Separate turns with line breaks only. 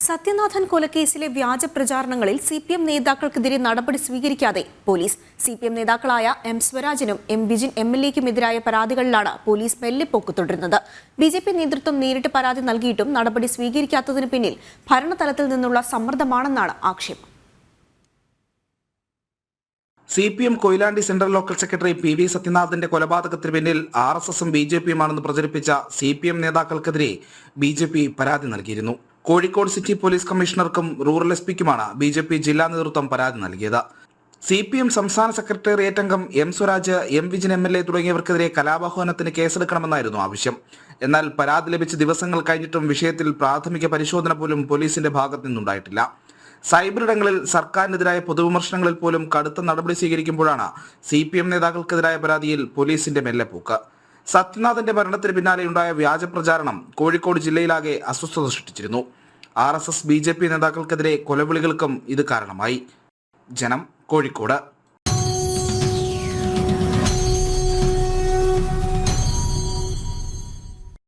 സത്യനാഥൻ കൊലക്കേസിലെ വ്യാജ പ്രചാരണങ്ങളിൽ സി പി എം നേതാക്കൾക്കെതിരെ നടപടി സ്വീകരിക്കാതെ പോലീസ്. സി പി എം നേതാക്കളായ എം സ്വരാജിനും എം ബിജിൻ എം എൽ എക്കുമെതിരായ പരാതികളിലാണ് പോലീസ് മെല്ലെപ്പോക്ക് തുടരുന്നത്. ബി ജെ പി നേതൃത്വം നേരിട്ട് പരാതി നൽകിയിട്ടും നടപടി സ്വീകരിക്കാത്തതിന് പിന്നിൽ ഭരണതലത്തിൽ നിന്നുള്ള സമ്മർദ്ദമാണെന്നാണ് ആക്ഷേപം.
C P M Koyilandy central local secretary P V സത്യനാഥിന്റെ കൊലപാതകത്തിന് പിന്നിൽ ആർ എസ് എസും ബി ജെ പിയുമാണെന്ന് പ്രചരിപ്പിച്ച സി പി എം നേതാക്കൾക്കെതിരെ ബി ജെ പി പരാതി നൽകിയിരുന്നു. കോഴിക്കോട് സിറ്റി പോലീസ് കമ്മീഷണർക്കും റൂറൽ എസ് പിക്കുമാണ് ബി ജെ പി ജില്ലാ നേതൃത്വം പരാതി നൽകിയത്. സി പി എം സംസ്ഥാന സെക്രട്ടേറിയറ്റ് അംഗം M Swaraj M Vijin M L A തുടങ്ങിയവർക്കെതിരെ കലാപാഹ്വാനത്തിന് കേസെടുക്കണമെന്നായിരുന്നു ആവശ്യം. എന്നാൽ പരാതി ലഭിച്ച ദിവസങ്ങൾ കഴിഞ്ഞിട്ടും വിഷയത്തിൽ പ്രാഥമിക പരിശോധന പോലും പോലീസിന്റെ ഭാഗത്തു നിന്നുണ്ടായിട്ടില്ല. സൈബറിടങ്ങളിൽ സർക്കാരിനെതിരായ പൊതുവിമർശനങ്ങളിൽ പോലും കടുത്ത നടപടി സ്വീകരിക്കുമ്പോഴാണ് സി പി എം നേതാക്കൾക്കെതിരായ പരാതിയിൽ പോലീസിന്റെ മെല്ലെപ്പോക്ക്. സത്യനാഥന്റെ മരണത്തിന് പിന്നാലെയുണ്ടായ വ്യാജ പ്രചാരണം കോഴിക്കോട് ജില്ലയിലാകെ അസ്വസ്ഥത സൃഷ്ടിച്ചിരുന്നു. R S S B J P നേതാക്കൾക്കെതിരെ കൊലവിളികൾക്കും ഇത് കാരണമായി. ജനം കോഴിക്കോട്.